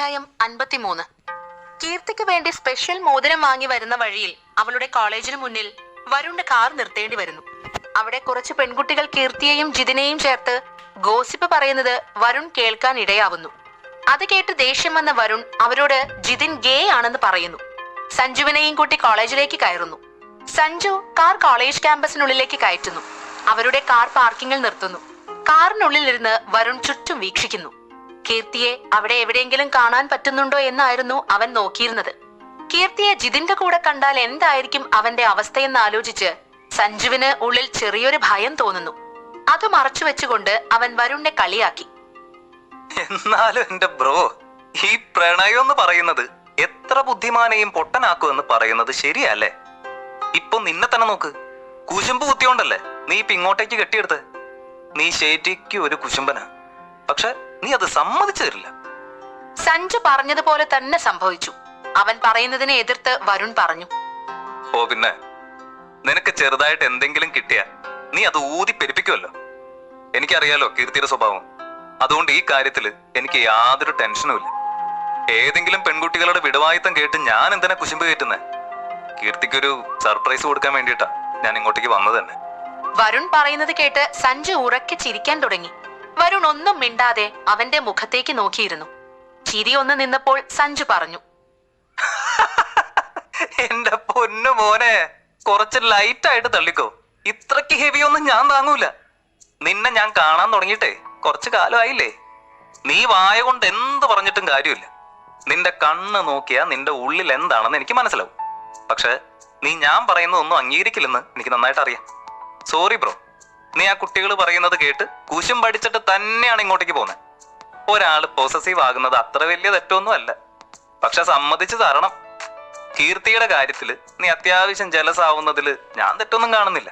അധ്യായം അൻപത്തിമൂന്ന്. കീർത്തിക്ക് വേണ്ടി സ്പെഷ്യൽ മോതിരം വാങ്ങി വരുന്ന വഴിയിൽ അവളുടെ കോളേജിന് മുന്നിൽ വരുണിന്റെ കാർ നിർത്തേണ്ടി വരുന്നു. അവിടെ കുറച്ച് പെൺകുട്ടികൾ കീർത്തിയെയും ജിതിനെയും ചേർത്ത് ഗോസിപ്പ് പറയുന്നത് വരുൺ കേൾക്കാൻ ഇടയാവുന്നു. അത് കേട്ട് ദേഷ്യം വന്ന വരുൺ അവരോട് ജിതിൻ ഗേ ആണെന്ന് പറയുന്നു. സഞ്ജുവിനെയും കൂട്ടി കോളേജിലേക്ക് കയറുന്നു. സഞ്ജു കാർ കോളേജ് ക്യാമ്പസിനുള്ളിലേക്ക് കയറ്റുന്നു. അവരുടെ കാർ പാർക്കിങ്ങിൽ നിർത്തുന്നു. കാറിനുള്ളിലിരുന്ന് വരുൺ ചുറ്റും വീക്ഷിക്കുന്നു. കീർത്തിയെ അവിടെ എവിടെയെങ്കിലും കാണാൻ പറ്റുന്നുണ്ടോ എന്നായിരുന്നു അവൻ നോക്കിയിരുന്നത്. കീർത്തിയെ ജിതിന്റെ കൂടെ കണ്ടാൽ എന്തായിരിക്കും അവന്റെ അവസ്ഥയെന്ന് ആലോചിച്ച് സഞ്ജുവിന് ഉള്ളിൽ ചെറിയൊരു ഭയം തോന്നുന്നു. അത് മറച്ചു വെച്ചുകൊണ്ട് അവൻ വരുണിനെ കളിയാക്കി. എന്നാലും എന്റെ ബ്രോ ഈ പ്രണയം എന്ന് പറയുന്നത് എത്ര ബുദ്ധിമാനെയും പൊട്ടനാക്കുമെന്ന് പറയുന്നത് ശരിയല്ലേ? ഇപ്പൊ നിന്നെ തന്നെ നോക്ക്. കുശുമ്പ് കുത്തിയോണ്ടല്ലേ നീ ഇപ്പൊ ഇങ്ങോട്ടേക്ക് കെട്ടിയെടുത്ത്? നീ ശേറ്റിക്ക് ഒരു കുശുമ്പനാ. പക്ഷെ നീ അത് സമ്മതിച്ചു തരില്ല സഞ്ജു പറഞ്ഞതുപോലെ തന്നെ സംഭവിച്ചു. അവൻ പറയുന്നതിനെ എതിർത്ത് വരുൺ പറഞ്ഞു. ഓ പിന്നെ നിനക്ക് ചെറുതായിട്ട് എന്തെങ്കിലും കിട്ടിയാ നീ അത് ഊതി പെരുപ്പിക്കുമല്ലോ എനിക്കറിയാലോ കീർത്തിയുടെ സ്വഭാവം. അതുകൊണ്ട് ഈ കാര്യത്തിൽ എനിക്ക് യാതൊരു ടെൻഷനും ഇല്ല. ഏതെങ്കിലും പെൺകുട്ടികളുടെ വിടവായുത്തം കേട്ട് ഞാൻ എന്തിനാ കുശുമ്പ് കീർത്തിക്ക് കീർത്തിക്കൊരു സർപ്രൈസ് കൊടുക്കാൻ വേണ്ടിയിട്ടാ ഞാൻ ഇങ്ങോട്ടേക്ക് വന്നത് തന്നെ. വരുൺ പറയുന്നത് കേട്ട് സഞ്ജു ഉറക്കെ ചിരിക്കാൻ തുടങ്ങി. വരുൺ ഒന്നും മിണ്ടാതെ അവന്റെ മുഖത്തേക്ക് നോക്കിയിരുന്നു. ചിരി ഒന്ന് നിന്നപ്പോൾ സഞ്ജു പറഞ്ഞു. എന്റെ പൊന്നു മോനെ കുറച്ച് ലൈറ്റ് ആയിട്ട് തള്ളിക്കോ. ഇത്രക്ക് ഹെവി ഒന്നും ഞാൻ താങ്ങൂല. നിന്നെ ഞാൻ കാണാൻ തുടങ്ങിയിട്ടേ കുറച്ച് കാലമായില്ലേ? നീ വായ കൊണ്ട് എന്ത് പറഞ്ഞിട്ടും കാര്യമില്ല. നിന്റെ കണ്ണ് നോക്കിയാ നിന്റെ ഉള്ളിൽ എന്താണെന്ന് എനിക്ക് മനസ്സിലാവും. പക്ഷെ നീ ഞാൻ പറയുന്നതൊന്നും അംഗീകരിക്കില്ലെന്ന് എനിക്ക് നന്നായിട്ട് അറിയാം സോറി ബ്രോ നീ ആ കുട്ടികൾ പറയുന്നത് കേട്ട് കുശും പഠിച്ചിട്ട് തന്നെയാണ് ഇങ്ങോട്ടേക്ക് പോകുന്നത് ഒരാൾ പോസസീവ് ആകുന്നത് അത്ര വലിയ തെറ്റൊന്നും അല്ല പക്ഷെ സമ്മതിച്ചു തരണം. കീർത്തിയുടെ കാര്യത്തിൽ നീ അത്യാവശ്യം ജലസ് ആവുന്നതിൽ ഞാൻ തെറ്റൊന്നും കാണുന്നില്ല.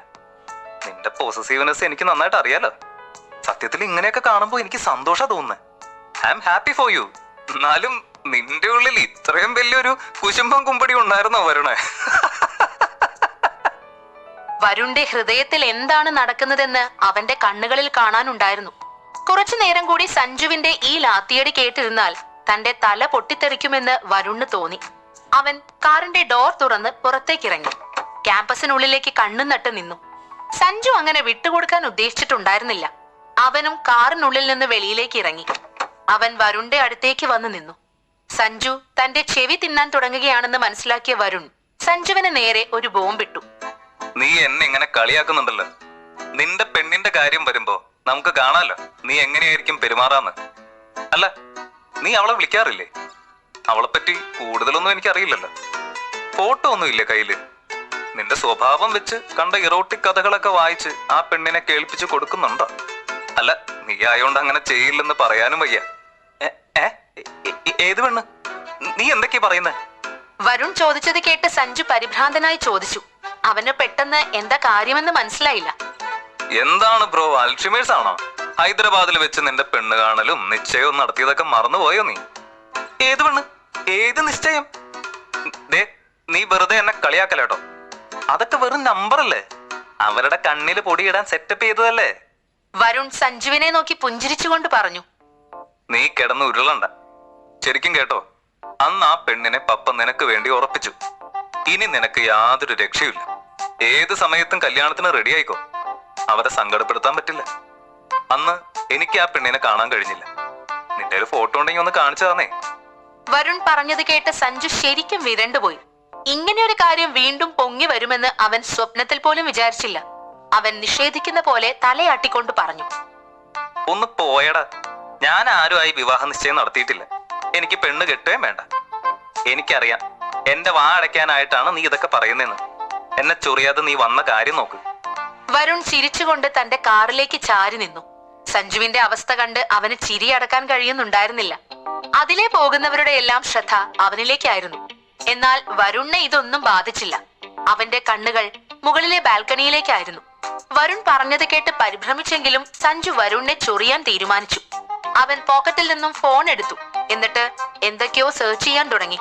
നിന്റെ പോസസീവ്നെസ് എനിക്ക് നന്നായിട്ട് അറിയാലോ. സത്യത്തിൽ ഇങ്ങനെയൊക്കെ കാണുമ്പോൾ എനിക്ക് സന്തോഷം തോന്നുന്നത് I am happy for you എന്നാലും നിന്റെ ഉള്ളിൽ ഇത്രയും വലിയൊരു കുശുംബം കുമ്പടി ഉണ്ടായിരുന്നോ വരുണേ? വരുണിന്റെ ഹൃദയത്തിൽ എന്താണ് നടക്കുന്നതെന്ന് അവന്റെ കണ്ണുകളിൽ കാണാനുണ്ടായിരുന്നു. കുറച്ചു നേരം കൂടി സഞ്ജുവിന്റെ ഈ ലാത്തിയടി കേട്ടിരുന്നാൽ തന്റെ തല പൊട്ടിത്തെറിക്കുമെന്ന് വരുണിന് തോന്നി. അവൻ കാറിന്റെ ഡോർ തുറന്ന് പുറത്തേക്കിറങ്ങി. ക്യാമ്പസിനുള്ളിലേക്ക് കണ്ണും നട്ട് നിന്നു. സഞ്ജു അങ്ങനെ വിട്ടുകൊടുക്കാൻ ഉദ്ദേശിച്ചിട്ടുണ്ടായിരുന്നില്ല. അവനും കാറിനുള്ളിൽ നിന്ന് വെളിയിലേക്ക് ഇറങ്ങി. അവൻ വരുണിന്റെ അടുത്തേക്ക് വന്ന് നിന്നു. സഞ്ജു തന്റെ ചെവി തിന്നാൻ തുടങ്ങുകയാണെന്ന് മനസ്സിലാക്കിയ വരുൺ സഞ്ജുവിന് നേരെ ഒരു ബോംബിട്ടു. നീ എന്നെ ഇങ്ങനെ കളിയാക്കുന്നുണ്ടല്ലോ. നിന്റെ പെണ്ണിന്റെ കാര്യം വരുമ്പോ നമുക്ക് കാണാലോ നീ എങ്ങനെയായിരിക്കും പെരുമാറാന്ന്. അല്ല നീ അവളെ വിളിക്കാറില്ലേ? അവളെ പറ്റി കൂടുതലൊന്നും എനിക്കറിയില്ലല്ലോ. ഫോട്ടോ ഒന്നും ഇല്ല കയ്യിൽ? നിന്റെ സ്വഭാവം വെച്ച് കണ്ട ഇറോട്ടിക് കഥകളൊക്കെ വായിച്ച് ആ പെണ്ണിനെ കേൾപ്പിച്ച് കൊടുക്കുന്നുണ്ടോ? അല്ല നീ ആയോണ്ട് അങ്ങനെ ചെയ്യില്ലെന്ന് പറയാനും വയ്യ. ഏത് പെണ്ണ്? നീ എന്തൊക്കെയാ പറയുന്നേ? വരുൺ ചോദിച്ചത് കേട്ട് സഞ്ജു പരിഭ്രാന്തനായി ചോദിച്ചു. അവന് പെട്ടെന്ന് എന്താ കാര്യമെന്ന് മനസ്സിലായില്ല. എന്താണ് ബ്രോ അൽഷിമേഴ്സ് ആണോ? ഹൈദരാബാദിൽ വെച്ച് നിന്റെ പെണ്ണ് കാണലും നിശ്ചയവും നടത്തിയതൊക്കെ മറന്നുപോയോ നീ? ഏത് പെണ്ണ്? ഏത് നിശ്ചയം? ദേ നീ വെറുതെ എന്നെ കളിയാക്കലേട്ടോ അതൊക്കെ വെറും നമ്പർ അല്ലേ അവരുടെ കണ്ണിൽ പൊടിയിടാൻ സെറ്റപ്പ് ചെയ്തതല്ലേ? വരുൺ സഞ്ജുവിനെ നോക്കി പുഞ്ചിരിച്ചുകൊണ്ട് പറഞ്ഞു. നീ കിടന്ന് ഉരുളണ്ട. ശരിക്കും കേട്ടോ അന്ന് ആ പെണ്ണിനെ പപ്പ നിനക്ക് വേണ്ടി ഉറപ്പിച്ചു. ഇനി നിനക്ക് യാതൊരു രക്ഷയില്ല ഏത് സമയത്തും കല്യാണത്തിന് റെഡി ആയിക്കോ? അവരെ സങ്കടപ്പെടുത്താൻ പറ്റില്ല. അന്ന് എനിക്ക് ആ പെണ്ണിനെ കാണാൻ കഴിഞ്ഞില്ല. നിന്റെ ഒരു ഫോട്ടോ ഉണ്ടെങ്കിൽ ഒന്ന് കാണിച്ചു തന്നേ. വരുൺ പറഞ്ഞത് കേട്ട് സഞ്ജു ശരിക്കും വിരണ്ടുപോയി ഇങ്ങനെ ഒരു കാര്യം വീണ്ടും പൊങ്ങി വരുമെന്ന് അവൻ സ്വപ്നത്തിൽ പോലും വിചാരിച്ചില്ല. അവൻ നിഷേധിക്കുന്ന പോലെ തലയാട്ടിക്കൊണ്ട് പറഞ്ഞു. ഒന്ന് പോയടാ. ഞാൻ ആരുമായി വിവാഹ നിശ്ചയം നടത്തിയിട്ടില്ല. എനിക്ക് പെണ്ണ് കെട്ടുകയും വേണ്ട. എനിക്കറിയാം. എന്റെ വാ അടയ്ക്കാനായിട്ടാണ് നീ ഇതൊക്കെ പറയുന്നതെന്ന്. എന്നെ ചൊറിയാതെ നീ വന്ന കാര്യം നോക്ക്. വരുൺ ചിരിച്ചുകൊണ്ട് തന്റെ കാറിലേക്ക് ചാരി നിന്നു. സഞ്ജുവിന്റെ അവസ്ഥ കണ്ട് അവന് ചിരി അടക്കാൻ കഴിയുന്നുണ്ടായിരുന്നില്ല. അതിലെ പോകുന്നവരുടെ എല്ലാം ശ്രദ്ധ അവനിലേക്കായിരുന്നു. എന്നാൽ വരുണിനെ ഇതൊന്നും ബാധിച്ചില്ല. അവന്റെ കണ്ണുകൾ മുകളിലെ ബാൽക്കണിയിലേക്കായിരുന്നു. വരുൺ പറഞ്ഞത് കേട്ട് പരിഭ്രമിച്ചെങ്കിലും സഞ്ജു വരുണിനെ ചൊറിയാൻ തീരുമാനിച്ചു. അവൻ പോക്കറ്റിൽ നിന്നും ഫോൺ എടുത്തു. എന്നിട്ട് എന്തൊക്കെയോ സെർച്ച് ചെയ്യാൻ തുടങ്ങി.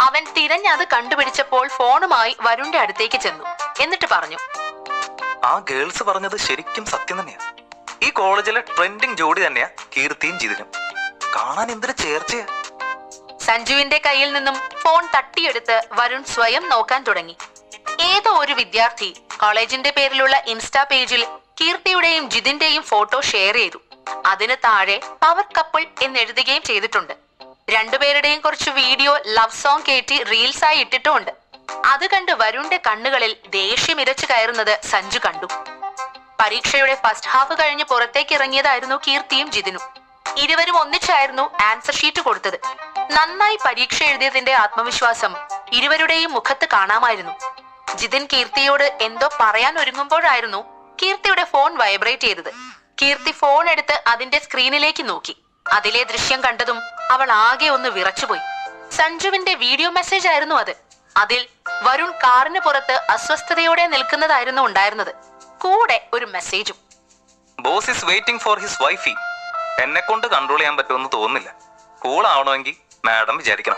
അവൻ തിരഞ്ഞത് കണ്ടുപിടിച്ചപ്പോൾ ഫോണുമായി വരുണിന്റെ അടുത്തേക്ക് ചെന്നു. എന്നിട്ട് പറഞ്ഞു. ആ ഗേൾസ് പറഞ്ഞത് ശരിക്കും സത്യം തന്നെയാ. ഈ കോളേജിലെ ട്രെൻഡിങ് ജോഡി തന്നെയാ കീർത്തിയും ജിതിനും. കാണാൻ എന്തൊരു ചേർച്ചയാ. സഞ്ജുവിന്റെ കയ്യിൽ നിന്നും ഫോൺ തട്ടിയെടുത്ത് വരുൺ സ്വയം നോക്കാൻ തുടങ്ങി. ഏതോ ഒരു വിദ്യാർത്ഥി കോളേജിന്റെ പേരിലുള്ള ഇൻസ്റ്റാ പേജിൽ കീർത്തിയുടെയും ജിതിന്റെയും ഫോട്ടോ ഷെയർ ചെയ്തു. അതിന് താഴെ പവർ കപ്പിൾ എന്നെഴുതുകയും ചെയ്തിട്ടുണ്ട്. രണ്ടുപേരുടെയും കുറച്ച് വീഡിയോ ലവ് സോങ് കയറ്റി റീൽസായി ഇട്ടിട്ടുമുണ്ട് അത് കണ്ട് വരുണിന്റെ കണ്ണുകളിൽ ദേഷ്യം ഇരച്ചു കയറുന്നത് സഞ്ജു കണ്ടു. പരീക്ഷയുടെ ഫസ്റ്റ് ഹാഫ് കഴിഞ്ഞ് പുറത്തേക്ക് ഇറങ്ങിയതായിരുന്നു കീർത്തിയും ജിതിനും. ഇരുവരും ഒന്നിച്ചായിരുന്നു ആൻസർ ഷീറ്റ് കൊടുത്തത്. നന്നായി പരീക്ഷ എഴുതിയതിന്റെ ആത്മവിശ്വാസം ഇരുവരുടെയും മുഖത്ത് കാണാമായിരുന്നു. ജിതിൻ കീർത്തിയോട് എന്തോ പറയാൻ ഒരുങ്ങുമ്പോഴായിരുന്നു കീർത്തിയുടെ ഫോൺ വൈബ്രേറ്റ് ചെയ്തത്. കീർത്തി ഫോൺ എടുത്ത് അതിന്റെ സ്ക്രീനിലേക്ക് നോക്കി. അതിലെ ദൃശ്യം കണ്ടതും അവൾ ആകെ ഒന്ന് വിറച്ചുപോയി. സഞ്ജുവിന്റെ വീഡിയോ മെസ്സേജ് ആയിരുന്നു അത്. അതിൽ വരുൺ കാറിന് പുറത്ത് അസ്വസ്ഥതയോടെ നിൽക്കുന്നതായിരുന്നു ഉണ്ടായിരുന്നത്. കൂടെ ഒരു മെസ്സേജും. Boss is waiting for his wifey. എന്നെ കൊണ്ട് കൺട്രോൾ ചെയ്യാൻ പറ്റുമെന്ന് തോന്നുന്നില്ല. കൂൾ ആവണമെങ്കിൽ മാഡം വിചാരിക്കണം.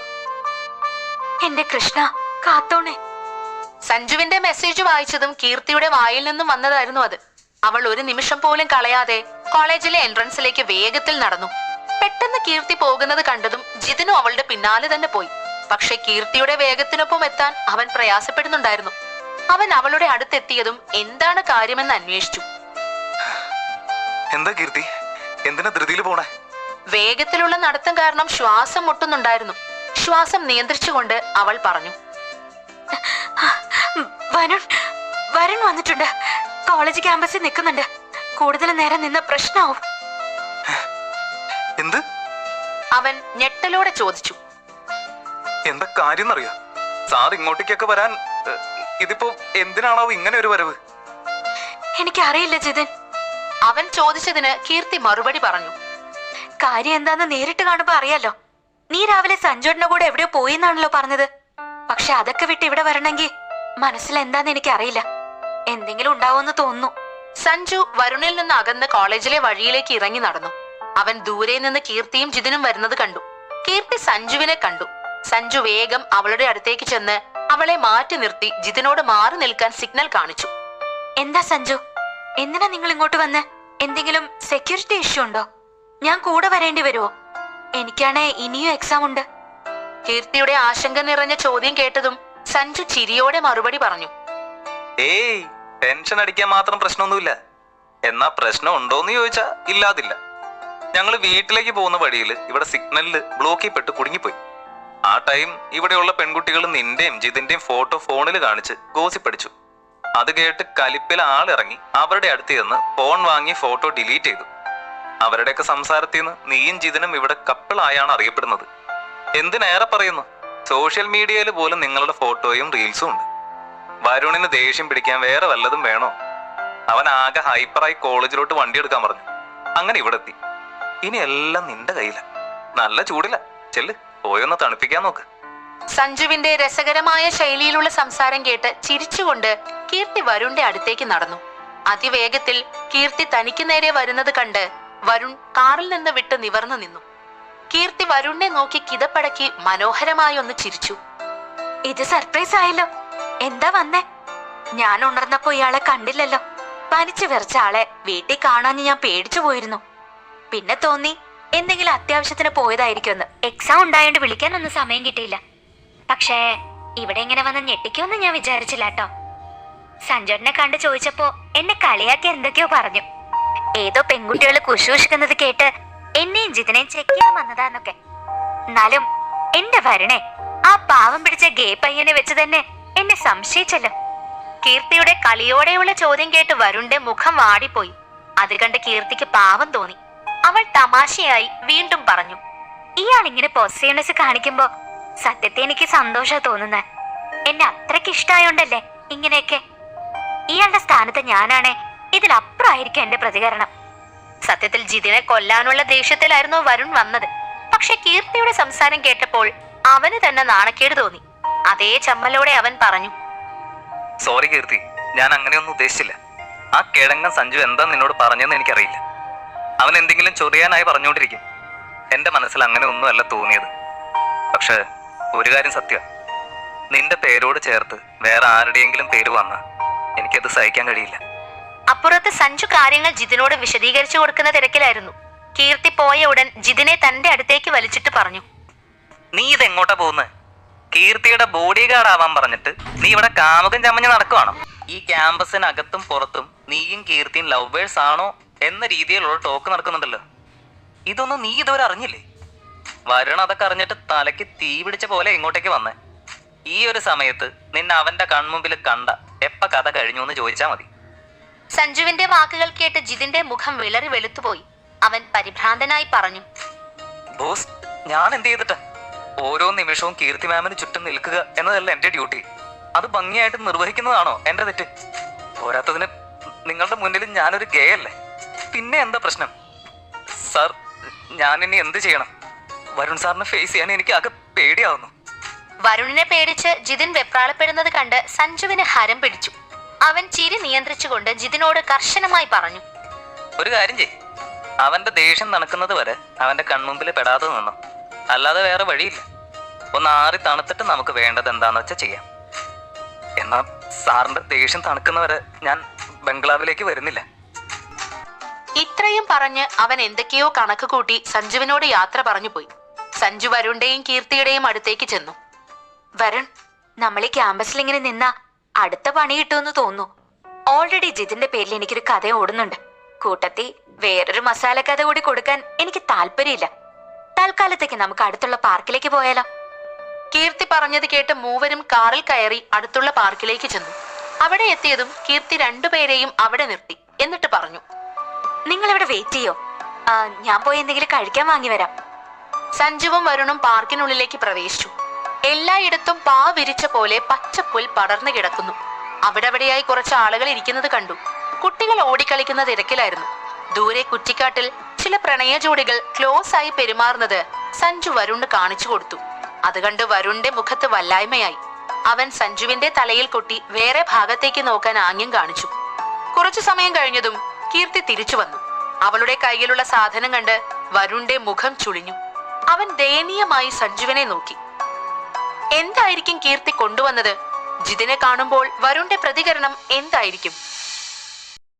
എന്റെ കൃഷ്ണ കാത്തോണേ. സഞ്ജുവിന്റെ മെസ്സേജ് വായിച്ചതും കീർത്തിയുടെ വായിൽ നിന്നും വന്നതായിരുന്നു അത്. അവൾ ഒരു നിമിഷം പോലും കളയാതെ കോളേജിലെ എൻട്രൻസിലേക്ക് വേഗത്തിൽ നടന്നു. പെട്ടെന്ന് കീർത്തി പോകുന്നത് കണ്ടതും ജിതിനും അവളുടെ പിന്നാലെ തന്നെ പോയി. പക്ഷെ കീർത്തിയുടെ വേഗത്തിനൊപ്പം എത്താൻ അവൻ പ്രയാസപ്പെടുന്നുണ്ടായിരുന്നു. അവൻ അവളുടെ അടുത്തെത്തിയതും എന്താണ് കാര്യമെന്ന് അന്വേഷിച്ചു. എന്താ കീർത്തി? എന്തിനാ ധൃതിയിൽ പോണേ? വേഗത്തിലുള്ള നടത്തം കാരണം ശ്വാസം മുട്ടുന്നുണ്ടായിരുന്നു. ശ്വാസം നിയന്ത്രിച്ചുകൊണ്ട് അവൾ പറഞ്ഞു. വരുൺ വരുൺ വന്നിട്ടുണ്ട്. കോളേജ് ക്യാമ്പസിൽ നിൽക്കുന്നുണ്ട്. കൂടുതൽ നേരം നിന്ന് പ്രശ്നമാവും. എന്ത്? അവൻ ഞെട്ടലോടെ ചോദിച്ചു. എന്താ കാര്യം എന്നറിയോ സാർ ഇങ്ങോട്ടേക്കൊക്കെ വരാൻ ഇതിപ്പോ എന്തിനാണോ ഇങ്ങനെ ഒരു വരവ്? എനിക്കറിയില്ല ജിതൻ. അവൻ ചോദിച്ചതിന് കീർത്തി മറുപടി പറഞ്ഞു. കാര്യം എന്താന്ന് നേരിട്ട് കാണുമ്പോ അറിയാലോ. നീ രാവിലെ സഞ്ജോടിന്റെ കൂടെ എവിടെയോ പോയി എന്നാണല്ലോ പറഞ്ഞത്. പക്ഷെ അതൊക്കെ വിട്ട് ഇവിടെ വരണമെങ്കിൽ മനസ്സിൽ എന്താന്ന് എനിക്ക് അറിയില്ല എന്തെങ്കിലും ഉണ്ടാവുമെന്ന് തോന്നുന്നു. സഞ്ജു വരുണിൽ നിന്ന് അകന്ന് കോളേജിലെ വഴിയിലേക്ക് ഇറങ്ങി നടന്നു. അവൻ ദൂരെ നിന്ന് കീർത്തിയും ജിതിനും വരുന്നത് കണ്ടു. കീർത്തി സഞ്ജുവിനെ കണ്ടു. സഞ്ജു വേഗം അവളുടെ അടുത്തേക്ക് ചെന്ന് അവളെ മാറ്റി നിർത്തി ജിതിനോട് മാറി നിൽക്കാൻ സിഗ്നൽ കാണിച്ചു. എന്താ സഞ്ജു? എന്തിനാ നിങ്ങൾ ഇങ്ങോട്ട് വന്ന്? എന്തെങ്കിലും സെക്യൂരിറ്റി ഇഷ്യൂ ഉണ്ടോ? ഞാൻ കൂടെ വരേണ്ടി വരുമോ എനിക്കാണേ ഇനിയും എക്സാം ഉണ്ട്. കീർത്തിയുടെ ആശങ്ക നിറഞ്ഞ ചോദ്യം കേട്ടതും സഞ്ജു ചിരിയോടെ മറുപടി പറഞ്ഞു. ഏയ് ടെൻഷൻ അടിക്കാൻ മാത്രം പ്രശ്നമൊന്നുമില്ല. എന്നാ പ്രശ്നം ഉണ്ടോന്ന് ചോദിച്ചാ ഇല്ലാതില്ല. ഞങ്ങൾ വീട്ടിലേക്ക് പോകുന്ന വഴിയിൽ ഇവിടെ സിഗ്നലിൽ ബ്ലോക്കിൽ പെട്ട് കുടുങ്ങിപ്പോയി. ആ ടൈം ഇവിടെയുള്ള പെൺകുട്ടികൾ നിന്റെയും ജിതിന്റെയും ഫോട്ടോ ഫോണിൽ കാണിച്ച് ഗോസിപ്പടിച്ചു. അത് കേട്ട് കലിപ്പിൽ ആളിറങ്ങി അവരുടെ അടുത്ത് ചെന്ന് ഫോൺ വാങ്ങി ഫോട്ടോ ഡിലീറ്റ് ചെയ്തു. അവരുടെയൊക്കെ സംസാരത്തിൽ നിന്ന് നീയും ജിതിനും ഇവിടെ കപ്പിളായാണ് അറിയപ്പെടുന്നത്. എന്തിനേറെ പറയുന്നു? സോഷ്യൽ മീഡിയയിൽ പോലും നിങ്ങളുടെ ഫോട്ടോയും റീൽസും ഉണ്ട്. വരുണിന് ദേഷ്യം പിടിക്കാൻ വേറെ വല്ലതും വേണോ? അവൻ ആകെ ഹൈപ്പറായി കോളേജിലോട്ട് വണ്ടി എടുക്കാൻ പറഞ്ഞു. അങ്ങനെ ഇവിടെ എത്തി ഇനി എല്ലാം നിന്റെ കയ്യില. നല്ല ചൂടില്ല ചെല്ല് പോയൊന്ന് തണുപ്പിക്കാൻ നോക്ക്. സഞ്ജുവിന്റെ രസകരമായ ശൈലിയിലുള്ള സംസാരം കേട്ട് ചിരിച്ചുകൊണ്ട് കീർത്തി വരുണിന്റെ അടുത്തേക്ക് നടന്നു. അതിവേഗത്തിൽ കീർത്തി തനിക്ക് നേരെ വരുന്നത് കണ്ട് വരുൺ കാറിൽ നിന്ന് വിട്ട് നിവർന്നു നിന്നു. കീർത്തി വരുണിനെ നോക്കി കിതപ്പടക്കി മനോഹരമായി ഒന്ന് ചിരിച്ചു. ഇത് സർപ്രൈസ് ആയല്ലോ. എന്താ വന്നേ? ഞാൻ ഉണർന്നപ്പോ ഇയാളെ കണ്ടില്ലല്ലോ. പനിച്ചു വിറച്ച ആളെ വീട്ടിൽ കാണാൻ ഞാൻ പേടിച്ചു പോയിരുന്നു. പിന്നെ തോന്നി. എന്തെങ്കിലും അത്യാവശ്യത്തിന് പോയതായിരിക്കുമെന്ന്. എക്സാം ഉണ്ടായോണ്ട് വിളിക്കാനൊന്നും സമയം കിട്ടിയില്ല. പക്ഷേ ഇവിടെ ഇങ്ങനെ വന്ന് ഞെട്ടിക്കുമെന്ന് ഞാൻ വിചാരിച്ചില്ല കേട്ടോ. സഞ്ജോട്ടിനെ കണ്ട് ചോദിച്ചപ്പോ എന്നെ കളിയാക്കി എന്തൊക്കെയോ പറഞ്ഞു. ഏതോ പെൺകുട്ടികൾ കുശൂഷിക്കുന്നത് കേട്ട് എന്നെയും ജിതിനെയും ചെക്ക് ചെയ്യാൻ വന്നതാന്നൊക്കെ. എന്നാലും എന്റെ വരണേ ആ പാവം പിടിച്ച ഗേ പയ്യനെ വെച്ച് തന്നെ എന്നെ സംശയിച്ചല്ലോ. കീർത്തിയുടെ കളിയോടെയുള്ള ചോദ്യം കേട്ട് വരുണിന്റെ മുഖം വാടിപ്പോയി. അത് കണ്ട് കീർത്തിക്ക് പാവം തോന്നി. അവൾ തമാശയായി വീണ്ടും പറഞ്ഞു ഇയാൾ ഇങ്ങനെ പോസിറ്റീവ്നെസ് കാണിക്കുമ്പോ സത്യത്തെ എനിക്ക് സന്തോഷ തോന്നുന്നത് എന്നെ അത്രയ്ക്ക് ഇഷ്ടമായോണ്ടല്ലേ ഇങ്ങനെയൊക്കെ? ഇയാളുടെ സ്ഥാനത്ത് ഞാനാണേ ഇതിലപ്പുറമായിരിക്കും എന്റെ പ്രതികരണം. സത്യത്തിൽ ജിതിനെ കൊല്ലാനുള്ള ദേഷ്യത്തിലായിരുന്നു വരുൺ വന്നത്. പക്ഷെ കീർത്തിയുടെ സംസാരം കേട്ടപ്പോൾ അവന് തന്നെ നാണക്കേട് തോന്നി. അതേ ചമ്മലോടെ അവൻ പറഞ്ഞു സോറി കീർത്തി ഞാൻ അങ്ങനെയൊന്നും ഉദ്ദേശിച്ചില്ല. ആ കിഴങ്ങൻ സഞ്ജു എന്താ നിന്നോട് പറഞ്ഞെന്ന് എനിക്കറിയില്ല. അവൻ എന്തെങ്കിലും ചൊറിയാനായി പറഞ്ഞുകൊണ്ടിരിക്കും. എന്റെ മനസ്സിൽ അങ്ങനെ ഒന്നുമല്ല തോന്നിയത്. പക്ഷെ ഒരു കാര്യം സത്യം. നിന്റെ പേരോട് ചേർത്ത് വേറെ ആരുടെയെങ്കിലും പേര് വന്ന എനിക്കത് സഹിക്കാൻ കഴിയില്ല. അപ്പുറത്ത് സഞ്ജു കാര്യങ്ങൾ ജിതിനോട് വിശദീകരിച്ചു കൊടുക്കുന്ന തിരക്കിലായിരുന്നു. കീർത്തി പോയ ഉടൻ ജിതിനെ തന്റെ അടുത്തേക്ക് വലിച്ചിട്ട് പറഞ്ഞു. നീ ഇത് എങ്ങോട്ടാ പോകുന്നത് കീർത്തിയുടെ ബോഡി ഗാർഡ് ആവാൻ പറഞ്ഞിട്ട് നീ ഇവിടെ കാമുകൻ ചമഞ്ഞ് നടക്കുവാണോ? ഈ ക്യാമ്പസിനകത്തും പുറത്തും നീയും കീർത്തിയും ലവേഴ്സ് ആണോ എന്ന രീതിയിലുള്ള ടോക്ക് നടക്കുന്നുണ്ടല്ലോ. ഇതൊന്നും നീ ഇതുവരെ അറിഞ്ഞില്ലേ? വരണം അതൊക്കെ അറിഞ്ഞിട്ട് തലയ്ക്ക് തീ പിടിച്ച പോലെ ഇങ്ങോട്ടേക്ക് വന്നേ. ഈ ഒരു സമയത്ത് നിന്നെ അവന്റെ കൺമുമ്പിൽ കണ്ട എപ്പ കഥ കഴിഞ്ഞു എന്ന് ചോദിച്ചാ മതി. സഞ്ജുവിന്റെ വാക്കുകൾ കേട്ട് ജിതിന്റെ മുഖം വിളറി വെളുത്തുപോയി. അവൻ പരിഭ്രാന്തനായി പറഞ്ഞു. ബോസ് ഞാൻ എന്ത് ചെയ്തിട്ട? ഓരോ നിമിഷവും കീർത്തി മാമിന് ചുറ്റും നിൽക്കുക എന്നതല്ല എന്റെ ഡ്യൂട്ടി അത് ഭംഗിയായിട്ട് നിർവഹിക്കുന്നതാണോ എന്റെ തെറ്റ്? പോരാത്തതിന് നിങ്ങളുടെ മുന്നിൽ ഞാനൊരു ഗേ അല്ലേ? പിന്നെ എന്താ പ്രശ്നം? സാർ ഞാൻ ഇനി എന്ത് ചെയ്യണം? വരുൺ സാറിനെ ഫേസ് ചെയ്യാൻ എനിക്ക് ആകെ പേടിയാവുന്നു. വരുണിനെ പേടിച്ച് ജിതിൻ വെപ്രാളപ്പെടുന്നത് കണ്ട് സഞ്ജുവിന് ഹരം പിടിച്ചു. അവൻ ചിരി നിയന്ത്രിച്ചുകൊണ്ട് ജിതിനോട് കർശനമായി പറഞ്ഞു. ഒരു കാര്യം ചെയ് അവന്റെ ദേഷ്യം നടക്കുന്നത് വരെ അവന്റെ കൺമുമ്പിൽ പെടാതെ നിന്നു. അല്ലാതെ വേറെ വഴിയില്ല. ഒന്ന് ആറി തണുത്തിട്ട് നമുക്ക് വേണ്ടത് എന്താന്ന് വെച്ചാൽ ചെയ്യാം. എന്നാൽ സാറിന്റെ ദേഷ്യം തണുക്കുന്നവരെ ഞാൻ ബംഗ്ലാവിലേക്ക് വരുന്നില്ല. ഇത്രയും പറഞ്ഞ് അവൻ എന്തൊക്കെയോ കണക്ക് കൂട്ടി സഞ്ജുവിനോട് യാത്ര പറഞ്ഞു പോയി. സഞ്ജു വരുണിന്റെയും കീർത്തിയുടെയും അടുത്തേക്ക് ചെന്നു. വരുൺ നമ്മൾ ഈ ക്യാമ്പസിൽ ഇങ്ങനെ നിന്ന അടുത്ത പണി കിട്ടുമെന്ന് തോന്നുന്നു. ഓൾറെഡി ജിതിന്റെ പേരിൽ എനിക്കൊരു കഥ ഓടുന്നുണ്ട്. കൂട്ടത്തി വേറൊരു മസാല കഥ കൂടി കൊടുക്കാൻ എനിക്ക് താല്പര്യമില്ല. തൽക്കാലത്തേക്ക് നമുക്ക് അടുത്തുള്ള പാർക്കിലേക്ക് പോയാലോ? കീർത്തി പറഞ്ഞത് കേട്ട് മൂവരും കാറിൽ കയറി അടുത്തുള്ള പാർക്കിലേക്ക് ചെന്നു. അവിടെ എത്തിയതും കീർത്തി രണ്ടുപേരെയും അവിടെ നിർത്തി. എന്നിട്ട് പറഞ്ഞു നിങ്ങൾ ഇവിടെ വെയിറ്റ് ചെയ്യോ ഞാൻ പോയി എന്തെങ്കിലും കഴിക്കാൻ വാങ്ങി വരാം. സഞ്ജുവും വരുണും പാർക്കിനുള്ളിലേക്ക് പ്രവേശിച്ചു. എല്ലായിടത്തും പാ വിരിച്ച പോലെ പച്ചപ്പുൽ പടർന്നു കിടക്കുന്നു. അവിടെവിടെയായി കുറച്ച് ആളുകൾ ഇരിക്കുന്നത് കണ്ടു. കുട്ടികൾ ഓടിക്കളിക്കുന്ന തിരക്കിലായിരുന്നു. ദൂരെ കുറ്റിക്കാട്ടിൽ ചില പ്രണയ ജോഡികൾ ക്ലോസ് ആയി പെരുമാറുന്നത് സഞ്ജു വരുണ് കാണിച്ചു കൊടുത്തു. അത് കണ്ട് വരുണിന്റെ മുഖത്ത് വല്ലായ്മയായി. അവൻ സഞ്ജുവിന്റെ തലയിൽ കൊട്ടി വേറെ ഭാഗത്തേക്ക് നോക്കാൻ ആംഗ്യം കാണിച്ചു. കുറച്ചു സമയം കഴിഞ്ഞതും കീർത്തി തിരിച്ചു വന്നു. അവളുടെ കയ്യിലുള്ള സാധനം കണ്ട് വരുണിന്റെ മുഖം ചുളിഞ്ഞു. അവൻ ദയനീയമായി സഞ്ജുവിനെ നോക്കി. എന്തായിരിക്കും കീർത്തി കൊണ്ടുവന്നത്? ജിതിനെ കാണുമ്പോൾ വരുണിന്റെ പ്രതികരണം എന്തായിരിക്കും?